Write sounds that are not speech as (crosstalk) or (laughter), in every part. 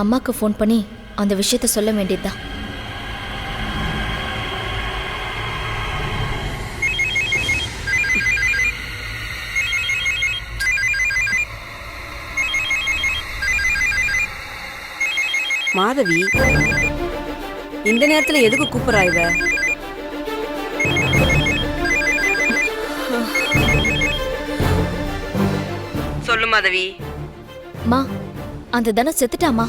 அம்மாக்கு ஃபோன் பண்ணி அந்த விஷயத்த சொல்ல வேண்டியதுதான். மாதவி இந்த நேரத்துல எதுக்கு கூப்பிடுறா இவ? சொல்லு மாதவி. மா அந்த தனம் செத்துட்டாமா?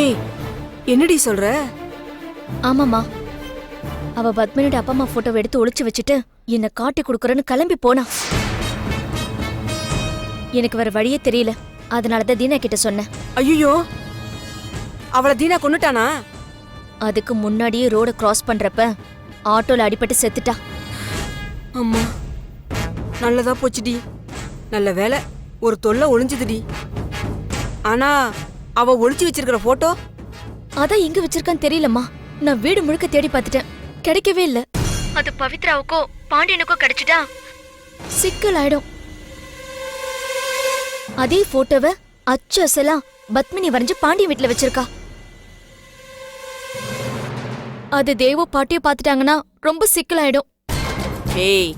ஏய் என்னடி சொல்ற? ஆமாம்மா. அவ பத்மினியோட அப்பா அம்மா போட்டோவை எடுத்து ஒளிச்சு வச்சுட்டு என்னை காட்டி கொடுக்குறேன்னு கிளம்பி போனா. எனக்கு வேற வழியே தெரியல. அதனால தான் தீனா கிட்ட சொன்னேன். ஐயோ அவளை தீனா கொன்னுட்டானா? அதுக்கு முன்னாடியே ரோட கிராஸ் பண்றப்ப ஆட்டோல அடிபட்டு செத்துட்டா. அம்மா. நல்லதா போச்சுடி. நல்ல வேலை ஒரு தொல்லை ஒளிஞ்சுதுடி. ஆனா அவ ஒளிச்சு வச்சிருக்கிற போட்டோ அதான் எங்க வச்சிருக்கான்னு தெரியலம்மா. நான் வீடு முழுக்க தேடி பார்த்துட்டேன். கிடைக்கவே இல்ல. அது பவித்ராவுக்கோ பாண்டியனுக்கோ கிடைச்சிட்டா சிக்கல் ஆயிடும். அதே போட்டோவை அச்சு அசலா பத்மினி வரைஞ்சு பாண்டியன் வீட்ல வச்சிருக்கா. அது தேவோ பாட்டியோ பார்த்துட்டாங்கன்னா ரொம்ப சிக்கலாயிடும் ஏய்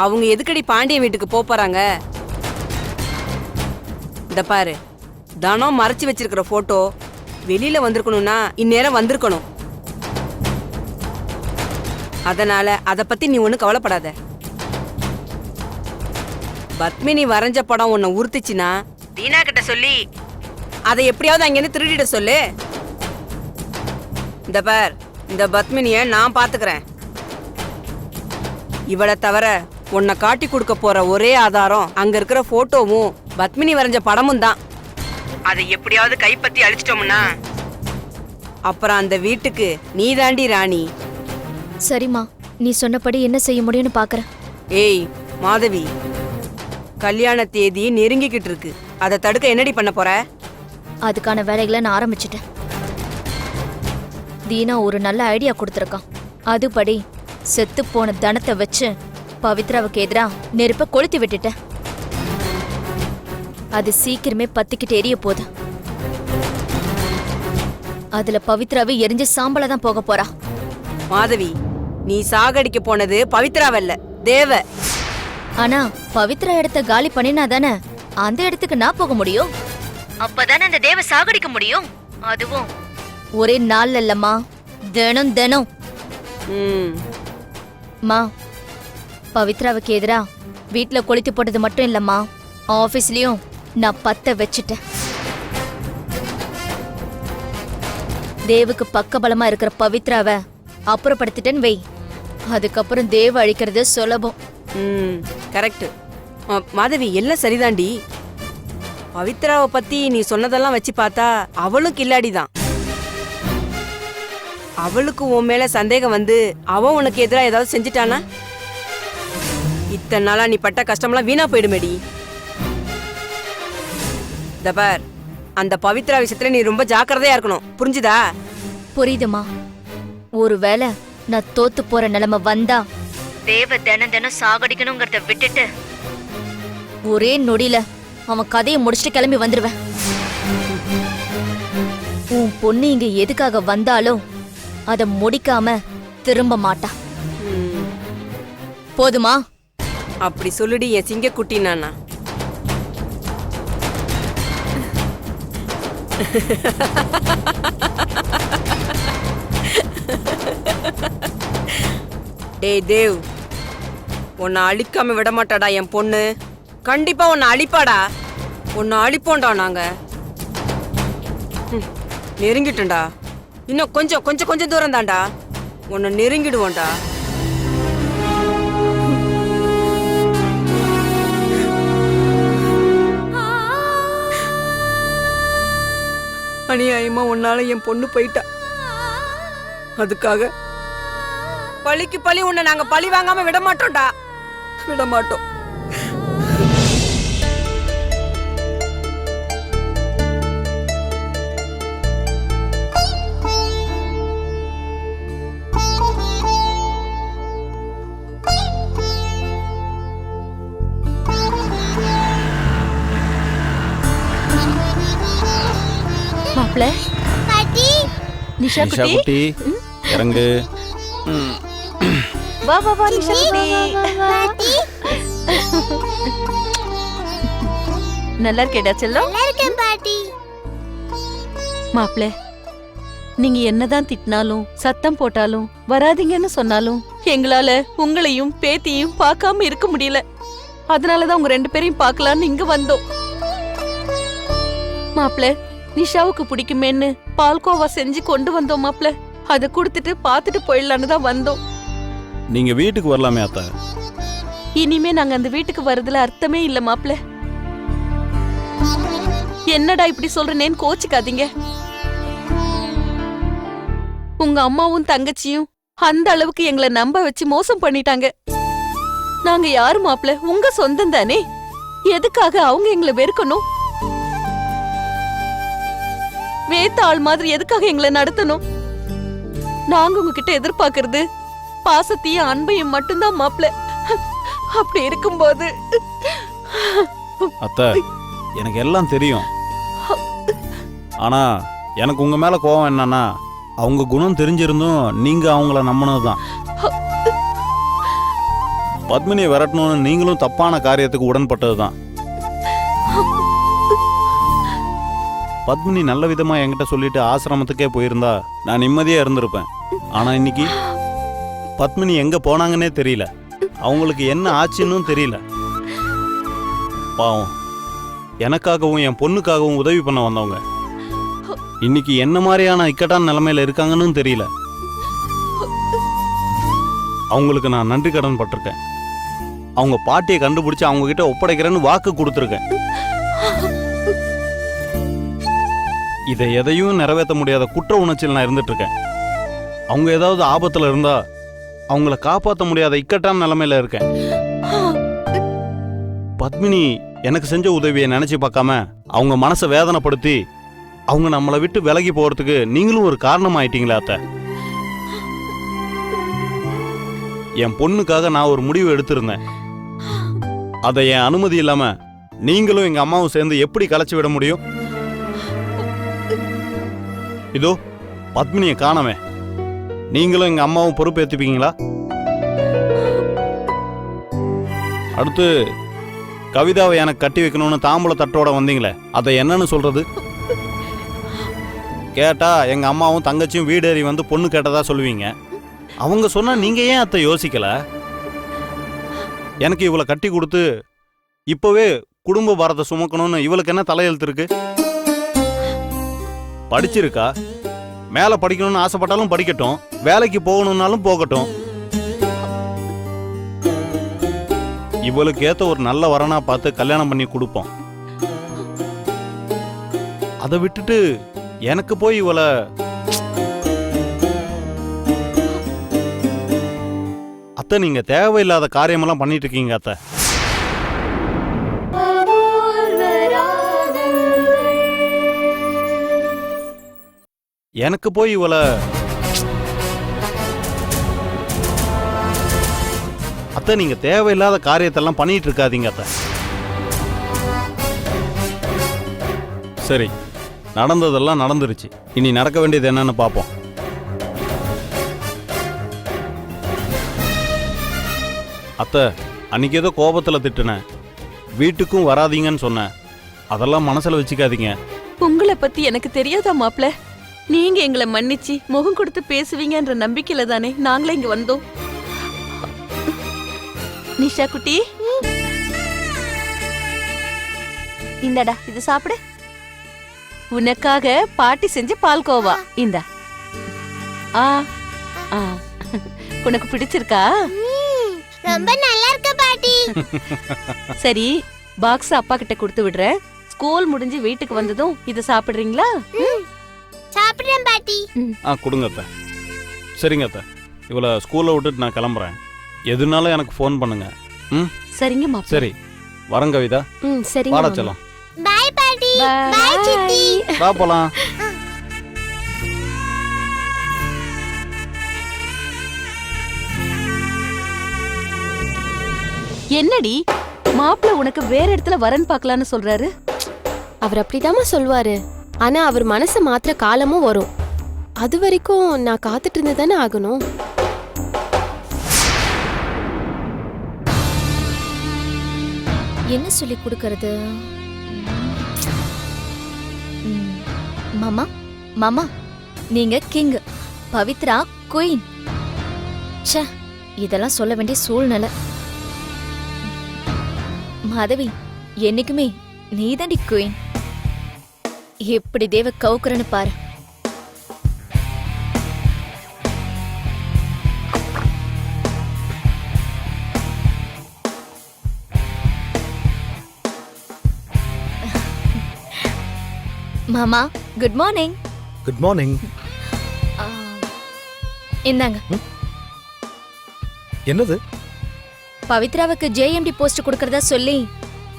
அவங்க எதுக்கடி பாண்டியன் வீட்டுக்கு போக போறாங்க? இந்த பாரு தனம் மறைச்சு வச்சிருக்கிற போட்டோ வெளியில வந்திருக்கணும்னா இந்நேரம் வந்திருக்கணும். அதனால அத பத்தி நீ ஒன்றும் கவலைப்படாத. பத்மினி வரைஞ்ச படம் உன்னை உறுத்துச்சுன்னா தீனா கிட்ட சொல்லி அதை எப்படியாவது அங்கேருந்து திருடிட சொல்லு. இந்த பார் இந்த பத்மினிய நான் பாத்துக்கிறேன். இவளை தவிர உன்னை காட்டி கொடுக்க போற ஒரே ஆதாரம் அங்க இருக்கிற போட்டோவும் பத்மினி வரைஞ்ச படமும் தான். அதை எப்படியாவது கைப்பத்தி அழிச்சிட்டோம்னா? அப்புறம் அந்த வீட்டுக்கு நீ தாண்டி ராணி. சரிம்மா நீ சொன்னபடி என்ன செய்ய முடியும்னு பாக்குறேன். ஏய் மாதவி கல்யாண தேதி நெருங்கிக்கிட்டு இருக்கு. அதை தடுக்க என்னடி பண்ண போற? அதுக்கான வேலைகளை நான் ஆரம்பிச்சிட்டேன். தீனா ஒரு நல்ல ஐடியா கொடுத்துருக்கான். அதுபடி செத்து போன தனத்தை வச்சு பவித்ராவுக்கு எதிரா நெருப்ப கொளுத்தி விட்டுட்டேன். அது சீக்கிரமே பத்திக்கிட்டு எரிய போகுது அதுல பவித்ராவை எரிஞ்சு சாம்பலா தான் போக போறா. மாதவி நீ சாகடிக்க போனது பவித்ராவல்ல தேவ. ஆனா பவித்ரா இடத்த காலி பண்ணினா தானே அந்த இடத்துக்கு நான் போக முடியும்? அப்பதானே அந்த தேவ சாகடிக்க முடியும்? அதுவும். ஒரே நாள் இல்லம்மா தினம் தினம். ம். மா பவித்ராவுக்கு எதிரா வீட்ல கொளுத்தி போட்டது மட்டும் இல்லம்மா. ஆபீஸ்லயும் நான் பத்த வச்சுட்டேன். தேவுக்கு பக்கபலமா இருக்கிற பவித்ராவை அப்புறப்படுத்திட்டேன்னு வை. அதுக்கப்புறம் தேவ அழிக்கிறது சுலபம். ம் கரெக்ட். மாதவி எல்லாம் சரிதாண்டி. பவித்ராவை பத்தி நீ சொன்னதெல்லாம் வச்சு பார்த்தா அவளும் கில்லாடி தான் அவளுக்கு உன் மேல சந்தேகம் வந்து அவன் உனக்கு எதிராக ஏதாவது செஞ்சுட்டானா? இத்தனை நாளா நீ பட்ட கஷ்டம்லாம் வீணா போயிடுமேடி. இந்த பார் அந்த பவித்ரா விஷயத்துல நீ ரொம்ப ஜாக்கிரதையா இருக்கணும். புரிஞ்சுதா? புரியுதுமா. ஒருவேளை நான் தோத்து போற நிலைமை வந்தா தேவ தினம் தினம் சாகடிக்கணுங்கிறத விட்டுட்டு ஒரே நொடியில அவன் கதையை முடிச்சுட்டு கிளம்பி வந்துருவேன். உன் பொண்ணு இங்க எதுக்காக வந்தாலும் அதை முடிக்காம திரும்ப மாட்டா. போதுமா? அப்படி சொல்லுடி என் சிங்கக்குட்டி நானா. டேய் தேவ் உன்னை அழிக்காம விட மாட்டாடா என் பொண்ணு. கண்டிப்பா உன்னை அழிப்பாடா. உன்னை அழிப்போம்டா நாங்க. ம், இன்னும் கொஞ்சம் கொஞ்சம் கொஞ்சம் தூரம் தாண்டா உன்னை நெருங்கிடுவோம்டா. அநியாயமா உன்னால என் பொண்ணு போயிட்டா. அதுக்காக பழிக்கு பழி உன்னை நாங்க பழி வாங்காம விட மாட்டோம்டா. விட மாட்டோம். நிஷா நிஷா குட்டி? குட்டி இறங்கு. ம். வா வா வா நிஷா குட்டி. நல்லா இருக்கேடா செல்லம். மாப்ள நீங்க என்னதான் திட்டினாலும் சத்தம் போட்டாலும் வராதீங்கன்னு சொன்னாலும் எங்களால உங்களையும் பேத்தியும் பார்க்காம இருக்க முடியல. அதனாலதான் உங்க ரெண்டு பேரையும் பார்க்கலான்னு இங்க வந்தோம். மாப்ள நிஷாவுக்கு பிடிக்குமேன்னு பால்கோவா செஞ்சு கொண்டு வந்தோம் மாப்ள. அதை கொடுத்துட்டு பார்த்துட்டு போயிடலான்னு தான் வந்தோம். நீங்க வீட்டுக்கு வரலாமே அத்தை. இனிமே நாங்க அந்த வீட்டுக்கு வரதுல அர்த்தமே இல்ல மாப்ள. என்னடா இப்படி சொல்றேன்னு கோச்சிக்காதீங்க. உங்க அம்மாவும் தங்கச்சியும் அந்த அளவுக்கு எங்களை நம்ப வச்சு மோசம் பண்ணிட்டாங்க. நாங்க யாரு மாப்ள? உங்க சொந்தம் தானே? எதுக்காக அவங்க எங்களை வெறுக்கணும்? வேத்த ஆள் மாதிரி எதுக்காக எங்களை நடத்தணும்? நாங்க உங்ககிட்ட எதிர்பார்க்கறது பாசத்தையும் அன்பையும் மட்டும்தான் மாப்ள அப்படி இருக்கும்போது. அத்த எனக்கு எல்லாம் தெரியும். ஆனா எனக்கு உங்க மேல கோவம் என்னன்னா அவங்க குணம் தெரிஞ்சிருந்தும் நீங்க அவங்கள நம்பினது தான் பத்மினியை விரட்டணும்னு நீங்களும் தப்பான காரியத்துக்கு உடன்பட்டது தான் பத்மினி நல்ல விதமா என்கிட்ட சொல்லிட்டு ஆசிரமத்துக்கே போயிருந்தா நான் நிம்மதியா இருந்திருப்பேன். ஆனா இன்னைக்கு பத்மினி எங்க போனாங்கன்னே தெரியல. அவங்களுக்கு என்ன ஆச்சுன்னும் தெரியல. பாவம். எனக்காகவும் என் பொண்ணுக்காகவும் உதவி பண்ண வந்தவங்க. இன்னைக்கு என்ன மாதிரியான இக்கட்டான நிலைமையில இருக்காங்கன்னு தெரியல. அவங்களுக்கு நான் நன்றி கடன் பட்டிருக்கேன். அவங்க பாட்டியை கண்டுபிடிச்சு அவங்க கிட்ட ஒப்படைக்கிறேன்னு வாக்கு கொடுத்துருக்கேன். இதை எதையும் நிறைவேற்ற முடியாத குற்ற உணர்ச்சியில் நான் இருந்துட்டு இருக்கேன் அவங்க ஏதாவது ஆபத்தில் இருந்தா அவங்கள காப்பாற்ற முடியாத இக்கட்டான நிலைமையில இருக்கேன். பத்மினி எனக்கு செஞ்ச உதவியை நினைச்சு பார்க்காம அவங்க மனசை வேதனைப்படுத்தி அவங்க நம்மளை விட்டு விலகி போறதுக்கு நீங்களும் ஒரு காரணம் ஆயிட்டீங்களா அத்தை. என் பொண்ணுக்காக நான் ஒரு முடிவு எடுத்திருந்தேன். அதை என் அனுமதி இல்லாம நீங்களும் எங்க அம்மாவும் சேர்ந்து எப்படி கலைச்சி விட முடியும்? இதோ பத்மினியை காணவே நீங்களும் எங்கள் அம்மாவும் பொறுப்பேற்றுப்பீங்களா அடுத்து கவிதாவை எனக்கு கட்டி வைக்கணும்னு தாம்பூல தட்டோட வந்தீங்களே அதை என்னன்னு சொல்றது? கேட்டா எங்க அம்மாவும் தங்கச்சியும் வீடேறி வந்து பொண்ணு கேட்டதா சொல்லுவீங்க. அவங்க சொன்னா நீங்க ஏன் அத்தை யோசிக்கல? எனக்கு இவளை கட்டி கொடுத்து இப்பவே குடும்ப பாரத்தை சுமக்கணும்னு இவளுக்கு என்ன தலையெழுத்து இருக்கு? படிச்சிருக்கா? மேல படிக்கணும்னு ஆசைப்பட்டாலும் படிக்கட்டும். வேலைக்கு போகணும்னாலும் போகட்டும். இவளுக்கு ஏத்த ஒரு நல்ல வரனா பார்த்து கல்யாணம் பண்ணி கொடுப்போம். அதை விட்டுட்டு எனக்கு போய் இவளை அத்தை நீங்க தேவையில்லாத காரியமெல்லாம் பண்ணிட்டு இருக்கீங்க அத்தை. எனக்கு போய் இவளை அத்தை நீங்க தேவையில்லாத காரியத்தெல்லாம் பண்ணிட்டு இருக்காதீங்க அத்தை. சரி நடந்ததெல்லாம் நடந்துருச்சு. இனி நடக்க வேண்டியது என்னன்னு பார்ப்போம். அத்தை அன்னைக்கு ஏதோ கோபத்துல திட்டுனேன் வீட்டுக்கும் வராதீங்கன்னு சொன்னேன் அதெல்லாம் மனசுல வச்சுக்காதீங்க. உங்களை பத்தி எனக்கு தெரியாதா மாப்பிள்ள? நீங்க எங்களை மன்னிச்சு முகம் கொடுத்து பேசுவீங்கன்ற நம்பிக்கையில தானே நாங்களே இங்க வந்தோம். நிஷா குட்டி. இந்தடா இது சாப்பிடு. உனக்காக பாட்டி செஞ்ச பால்கோவா இந்த. ஆ ஆ. உனக்கு பிடிச்சிருக்கா? ரொம்ப நல்லா இருக்கு பாட்டி. சரி பாக்ஸ் அப்பா கிட்ட கொடுத்து விடுறேன். ஸ்கூல் முடிஞ்சு வீட்டுக்கு வந்ததும் இத சாப்பிடுறீங்களா? ஆ கொடுங்க அத்தை. சரிங்க அத்தை. இவளை ஸ்கூலில் விட்டுட்டு நான் கிளம்புறேன். எதுனாலும் எனக்கு ஃபோன் பண்ணுங்க. ம்? சரிங்க சரி. வரேன் கவிதா. ம் சரிங்க வாடா. செல்லம். பாய் பாட்டி. பாய் சித்தி. வா போலாம். என்னடி? மாப்பிள உனக்கு வேற இடத்துல வரன் பார்க்கலான்னு சொல்றாரு? அவர் அப்படிதாம்மா சொல்வாரு. ஆனா அவர் மனசை மாத்திர காலமும் வரும். அது வரைக்கும் நான் காத்துட்டு இருந்து தானே ஆகணும்? என்ன சொல்லி கொடுக்கறது? ம், மாமா மாமா நீங்க கிங் பவித்ரா குயின். ச்சே இதெல்லாம் சொல்ல வேண்டிய சூழ்நிலை. மாதவி என்னைக்குமே நீதாண்டி குயின். எப்படி தேவ கவுக்குறன்னு பாரு. மாமா குட் மார்னிங் குட் மார்னிங் இந்தாங்க. என்னது? பவித்ராவுக்கு ஜேஎம்டி போஸ்ட் கொடுக்கறதா சொல்லி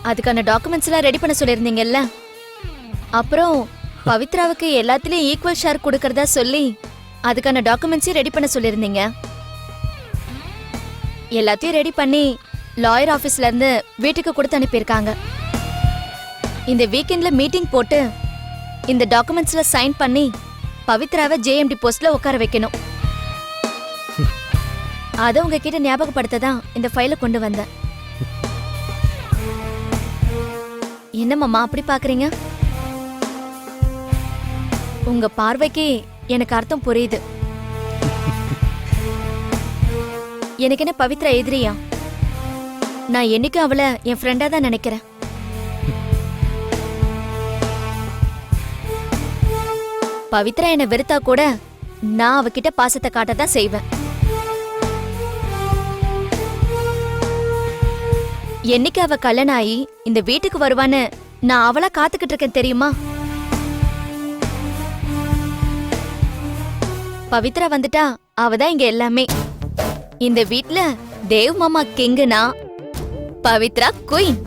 அதுக்கான டாக்குமெண்ட்ஸ் எல்லாம் ரெடி பண்ண சொல்லியிருந்தீங்கல்ல? அப்புறம் பவித்ராவுக்கு எல்லாத்துலயும் ஈக்குவல் ஷேர் கொடுக்கறதா சொல்லி அதுக்கான டாக்குமெண்ட்ஸையும் ரெடி பண்ண சொல்லியிருந்தீங்க. எல்லாத்தையும் ரெடி பண்ணி லாயர் ஆபீஸ்ல இருந்து வீட்டுக்கு கொடுத்து அனுப்பியிருக்காங்க. இந்த வீக்கெண்ட்ல மீட்டிங் போட்டு இந்த டாக்குமெண்ட்ஸ்ல சைன் பண்ணி பவித்ராவை ஜேஎம்டி போஸ்ட்ல உட்கார வைக்கணும். அத உங்ககிட்ட ஞாபகப்படுத்த தான் இந்த ஃபைலை கொண்டு வந்தேன். என்ன மாமா அப்படி பாக்குறீங்க உங்க பார்வைக்கு எனக்கு அர்த்தம் புரியுது. எனக்கு என்ன பவித்ரா எதிரியா? நான் என்னைக்கும் அவளை என் ஃப்ரெண்டா தான் நினைக்கிறேன். பவித்ரா என்னை வெறுத்தா கூட நான் அவகிட்ட பாசத்தை காட்ட தான் செய்வேன். என்னைக்கு அவ கல்யாணம் ஆகி இந்த வீட்டுக்கு வருவான்னு நான் அவளா காத்துக்கிட்டு இருக்கேன் தெரியுமா? பவித்ரா வந்துட்டா அவ தான் இங்க எல்லாமே. இந்த வீட்ல தேவ் மாமா கிங்குனா பவித்ரா குயின்.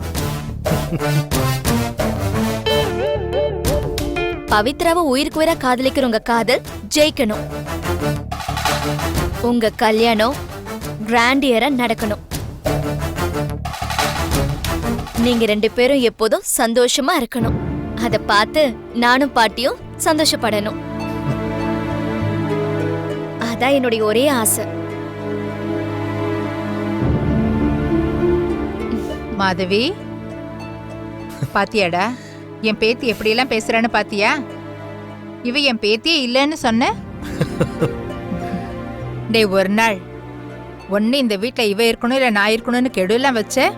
பவித்ராவை உயிருக்கு உயிரா காதலிக்கிற உங்க காதல் ஜெயிக்கணும். உங்க கல்யாணம் கிராண்டியரா நடக்கணும். நீங்க ரெண்டு பேரும் எப்போதும் சந்தோஷமா இருக்கணும். அத பார்த்து நானும் பாட்டியும் சந்தோஷப்படணும். அதான் என்னுடைய ஒரே ஆசை. மாதவி பாத்தியாடா? என் பேத்தி எப்படியெல்லாம் பேசுறான்னு பாத்தியா? இவ என் பேத்தியே இல்லைன்னு சொன்ன? (laughs) டேய் ஒரு நாள். ஒன்னு இந்த வீட்ல இவ இருக்கணும் இல்ல நான் இருக்கணும்னு கெடுலாம் வச்ச?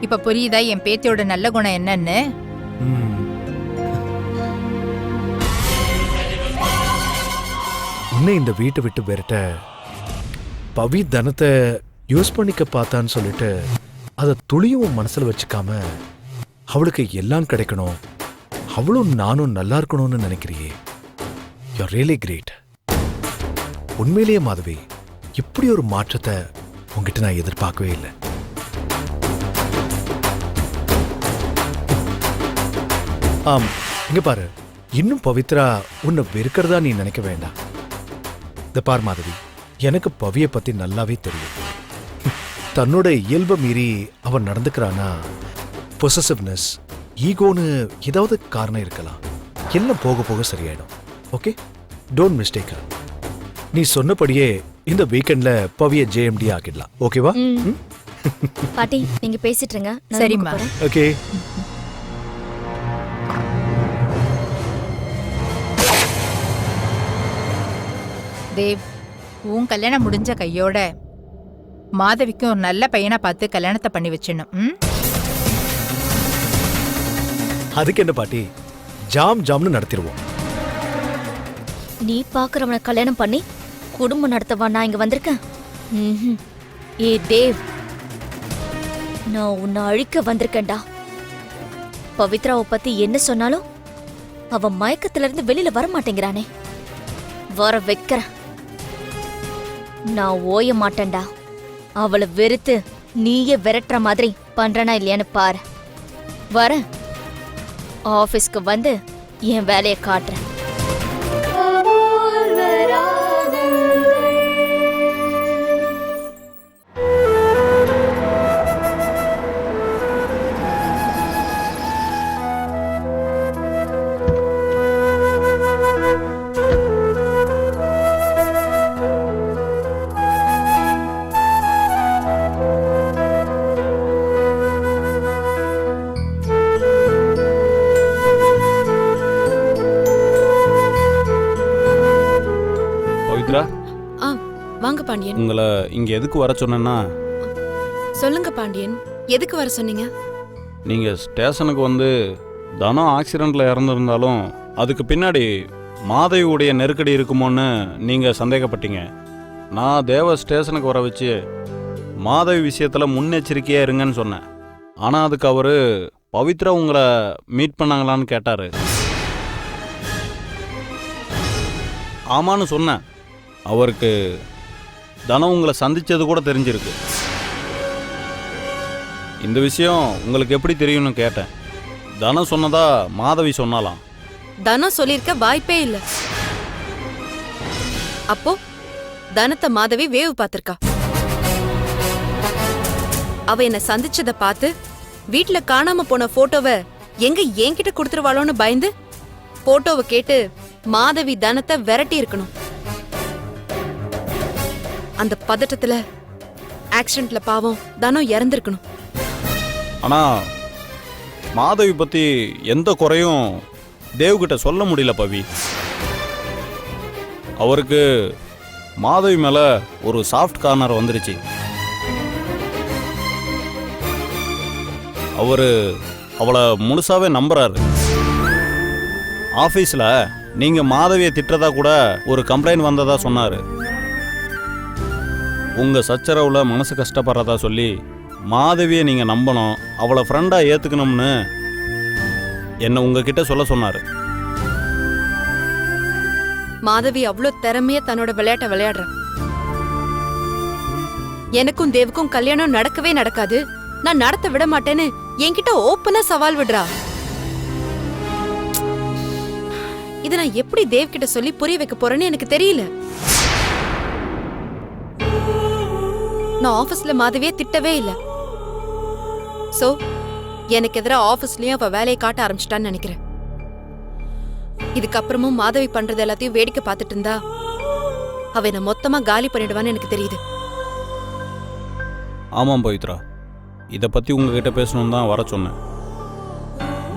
இப்ப புரியுதா என் பேத்தியோட நல்ல குணம் என்னன்னு? ம். உன்னை இந்த வீட்டை விட்டு விரட்ட பவி தனத்தை யூஸ் பண்ணிக்க பார்த்தான்னு சொல்லிட்டு அதை துளியும் மனசுல வச்சுக்காம அவளுக்கு எல்லாம் கிடைக்கணும். அவளும் நானும் நல்லா இருக்கணும்னு நினைக்கிறியே. யூ ரியலி கிரேட் உண்மையிலேயே மாதவி இப்படி ஒரு மாற்றத்தை உங்ககிட்ட நான் எதிர்பார்க்கவே இல்லை. ஆம் இங்க பாரு. இன்னும் பவித்ரா உன்னை வெறுக்கிறதா நீ நினைக்க வேண்டாம். இந்த பார் மாதவி எனக்கு பவிய பத்தி நல்லாவே தெரியும். தன்னோட இயல்பை மீறி அவன் நடந்துக்கிறானா? பொசசிவ்னஸ் ஈகோன்னு ஏதாவது காரணம் இருக்கலாம். எல்லாம் போக போக சரியாயிடும். ஓகே டோன்ட் மிஸ்டேக் நீ சொன்னபடியே இந்த வீக்கெண்ட்ல பவிய ஜேஎம்டி ஆக்கிடலாம். ஓகேவா ம். பாட்டி நீங்க பேசிட்டு இருங்க. நான் சரிம்மா. ஓகே தேவ் உன் கல்யாணம் முடிஞ்ச கையோட மாதவிக்கும் ஒரு நல்ல பையனா பார்த்து கல்யாணத்தை பண்ணி வச்சிடணும். ம்? அதுக்கு என்ன பாட்டி? ஜாம் ஜாம்னு நடத்திடுவோம். நீ பாக்குறவனை கல்யாணம் பண்ணி குடும்பம் நடத்தவா நான் இங்க வந்திருக்கேன். ம்ஹும். ஏ தேவ் நான் உன்னை அழிக்க வந்திருக்கேன்டா. பவித்ராவை பத்தி என்ன சொன்னாலும் அவ மயக்கத்துல இருந்து வெளியில வர மாட்டேங்கிறானே. வர வைக்கிறேன். நான் ஓய மாட்டேன்டா. அவளை வெறுத்து நீயே விரட்டுற மாதிரி பண்றனா இல்லையான்னு பாரு. வரேன். ஆஃபீஸ்க்கு வந்து என் வேலையை காட்டுறேன். வாங்க பாண்டியன். உங்களை இங்கே எதுக்கு வர சொன்னேன்னா? சொல்லுங்க பாண்டியன் எதுக்கு வர சொன்னீங்க? நீங்கள் ஸ்டேஷனுக்கு வந்து தனம் ஆக்சிடெண்ட்டில் இறந்துருந்தாலும் அதுக்கு பின்னாடி மாதவியுடைய நெருக்கடி இருக்குமோன்னு நீங்கள் சந்தேகப்பட்டீங்க. நான் தேவ ஸ்டேஷனுக்கு வர வச்சு மாதவி விஷயத்தில் முன்னெச்சரிக்கையாக இருங்கன்னு சொன்னேன். ஆனால் அதுக்கு அவர் பவித்ரா உங்களை மீட் பண்ணாங்களான்னு கேட்டார். ஆமான்னு சொன்னேன். அவருக்கு தனம் உங்களை சந்திச்சது கூட தெரிஞ்சிருக்கு. இந்த விஷயம் உங்களுக்கு எப்படி தெரியும்னு கேட்டேன். தனம் சொன்னதா மாதவி சொன்னாலாம். தனம் சொல்லியிருக்க வாய்ப்பே இல்லை. அப்போ தனத்தை மாதவி வேவு பார்த்திருக்கா. அவ என்ன சந்திச்சதை பார்த்து வீட்ல காணாம போன போட்டோவை எங்க என்கிட்ட கொடுத்துருவாளோன்னு பயந்து போட்டோவை கேட்டு மாதவி தனத்தை விரட்டி இருக்கணும் அந்த பதட்டத்துல ஆக்சிடென்ட்ல பாவம் தனம் இறந்திருக்கணும். ஆனால் மாதவி பற்றி எந்த குறையும் தேவ்கிட்ட சொல்ல முடியல பவி. அவருக்கு மாதவி மேலே ஒரு சாஃப்ட் கார்னர் வந்துருச்சு. அவர் அவளை முழுசாவே நம்புறாரு. ஆஃபீஸில் நீங்கள் மாதவியை திட்டுறதா கூட ஒரு கம்ப்ளைண்ட் வந்ததா சொன்னார். உங்கள் சச்சரவில் மனசு கஷ்டப்படுறதா சொல்லி மாதவியை நீங்கள் நம்பணும் அவளை ஃப்ரெண்டாக ஏற்றுக்கணும்னு என்னை உங்ககிட்ட சொல்ல சொன்னார். மாதவி அவ்வளோ திறமைய தன்னோட விளையாட்டை விளையாடுறா. எனக்கும் தேவுக்கும் கல்யாணம் நடக்கவே நடக்காது. நான் நடத்த விட மாட்டேன்னு என்கிட்ட ஓப்பனா சவால் விடுறா. இதை நான் எப்படி தேவ் கிட்ட சொல்லி புரிய வைக்க போறேன்னு எனக்கு தெரியல. நான் ஆஃபீஸ்ல மாதவியே திட்டவே இல்ல. சோ எனக்கு எதிராக ஆஃபீஸ்லயும் அவ வேலையை காட்ட ஆரம்பிச்சிட்டான்னு நினைக்கிறேன். இதுக்கப்புறமும் மாதவி பண்றது எல்லாத்தையும் வேடிக்கை பார்த்துட்டு இருந்தா அவ என்ன மொத்தமா காலி பண்ணிடுவான்னு எனக்கு தெரியுது. ஆமாம் பவித்ரா. இதை பற்றி உங்ககிட்ட பேசணும் தான் வர சொன்னேன்.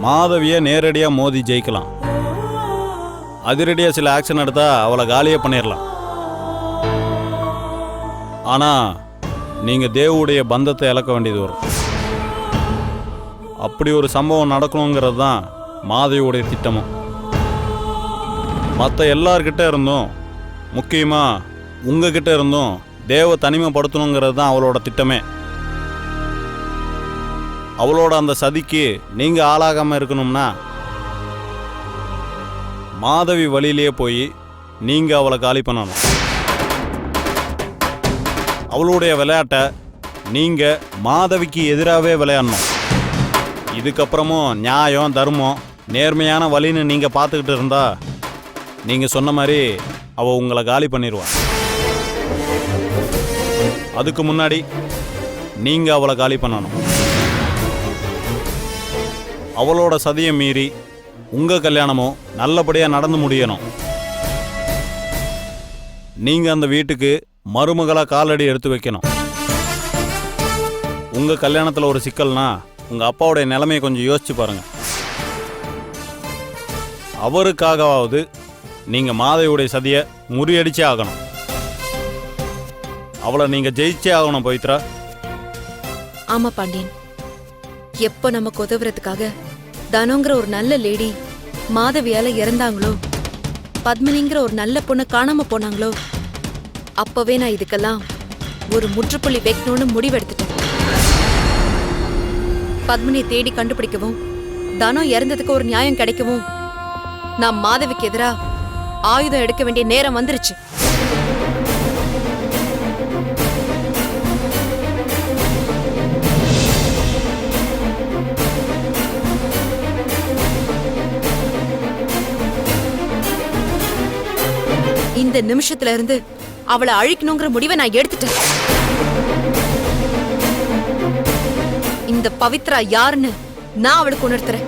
மாதவியை நேரடியாக மோதி ஜெயிக்கலாம். அதிரடியாக சில ஆக்ஷன் எடுத்தால் அவளை காலியே பண்ணிடலாம். ஆனால் நீங்கள் தேவுடைய பந்தத்தை இழக்க வேண்டியது வரும். அப்படி ஒரு சம்பவம் நடக்கணுங்கிறது தான் மாதவியுடைய திட்டமும். மற்ற எல்லார்கிட்ட இருந்தும் முக்கியமாக உங்ககிட்ட இருந்தும் தேவ தனிமைப்படுத்தணுங்கிறது தான் அவளோட திட்டமே. அவளோட அந்த சதிக்கு நீங்கள் ஆளாகாமல் இருக்கணும்னா மாதவி வழியிலேயே போய் நீங்கள் அவளை காலி பண்ணணும். அவளுடைய விளையாட்டை நீங்கள் மாதவிக்கு எதிராகவே விளையாடணும். இதுக்கப்புறமும் நியாயம் தர்மம் நேர்மையான வழின்னு நீங்கள் பார்த்துக்கிட்டு இருந்தா நீங்கள் சொன்ன மாதிரி அவள் உங்களை காலி பண்ணிடுவான் அதுக்கு முன்னாடி நீங்கள் அவளை காலி பண்ணணும். அவளோட சதியை மீறி உங்கள் கல்யாணமும் நல்லபடியாக நடந்து முடியணும். நீங்கள் அந்த வீட்டுக்கு மருமகளா காலடி எடுத்து வைக்கணும். உங்க கல்யாணத்துல ஒரு சிக்கல்னா உங்க அப்பாவுடைய நிலைமையை கொஞ்சம் யோசிச்சு பாருங்க. அவருக்காகவாவது நீங்க மாதையுடைய சதியை முறியடிச்சே ஆகணும். அவளை நீங்க ஜெயிச்சே ஆகணும் பவித்ரா. ஆமா பாண்டியன். எப்போ நமக்கு உதவுறதுக்காக தனோங்கிற ஒரு நல்ல லேடி மாதவியால இறந்தாங்களோ பத்மினிங்கிற ஒரு நல்ல பொண்ணு காணாம போனாங்களோ அப்பவே நான் இதுக்கெல்லாம் ஒரு முற்றுப்புள்ளி வைக்கணும்னு முடிவெடுத்துட்டேன். பத்மினியை தேடி கண்டுபிடிக்கவும் தனம் இறந்ததுக்கு ஒரு நியாயம் கிடைக்கவும் நான் மாதவிக்கு எதிரா ஆயுதம் எடுக்க வேண்டிய நேரம் வந்துருச்சு. இந்த நிமிஷத்துல இருந்து அவளை அழிக்கணுங்கிற முடிவை நான் எடுத்துட்டேன். இந்த பவித்ரா யாருன்னு நான் அவளுக்கு உணர்த்துறேன்.